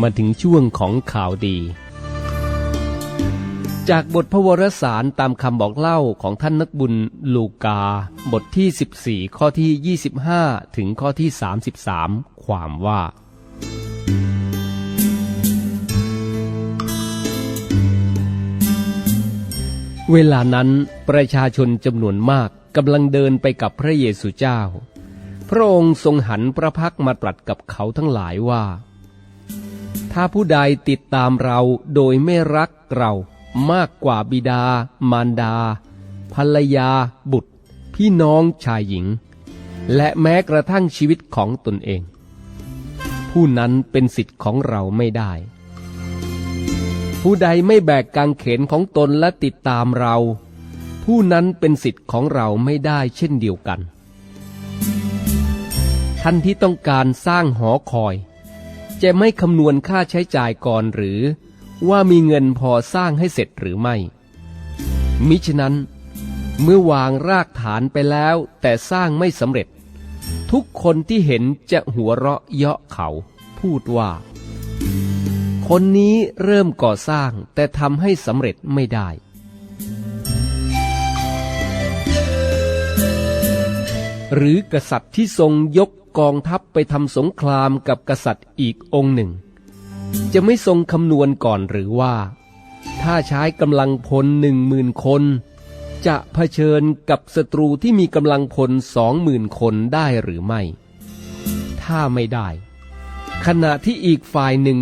มาถึงช่วงของข่าวดี จากบทพระวรสารตามคำบอกเล่าของท่านนักบุญลูกา บทที่ 14 ข้อที่ 25 ถึงข้อที่ 33 ความว่า เวลานั้นประชาชนจำนวนมากกำลังเดินไปกับพระเยซูเจ้า พระองค์ทรงหันพระพักมาตรัสกับเขาทั้งหลายว่า ถ้าผู้ใดติดตามเราโดยไม่รักเรา มากกว่าบิดา มารดา ภรรยา บุตร พี่น้องชายหญิง และแม้กระทั่งชีวิตของตนเอง ผู้นั้นเป็นสิทธิ์ของเราไม่ได้ ผู้ใดไม่แบกกางเขนของตนและติดตามเรา ผู้นั้นเป็นสิทธิ์ของเราไม่ได้เช่นเดียวกัน ท่านที่ต้องการสร้างหอคอย จะไม่คำนวณค่าใช้จ่ายก่อนหรือ ว่ามีเงินพอสร้างให้เสร็จหรือไม่ มิฉะนั้น เมื่อวางรากฐานไปแล้วแต่สร้างไม่สำเร็จ ทุกคนที่เห็นจะหัวเราะเยาะเขา พูดว่า คนนี้เริ่มก่อสร้างแต่ทำให้สำเร็จไม่ได้ หรือกษัตริย์ที่ทรงยกกองทัพไปทำสงครามกับกษัตริย์อีกองค์หนึ่ง จะไม่ทรงคำนวณก่อนหรือว่า ถ้าใช้กำลังพลหนึ่งหมื่นคน จะเผชิญกับศัตรูที่มีกำลังพลสองหมื่นคนได้หรือไม่ ถ้าไม่ได้ ขณะที่อีกฝ่ายหนึ่ง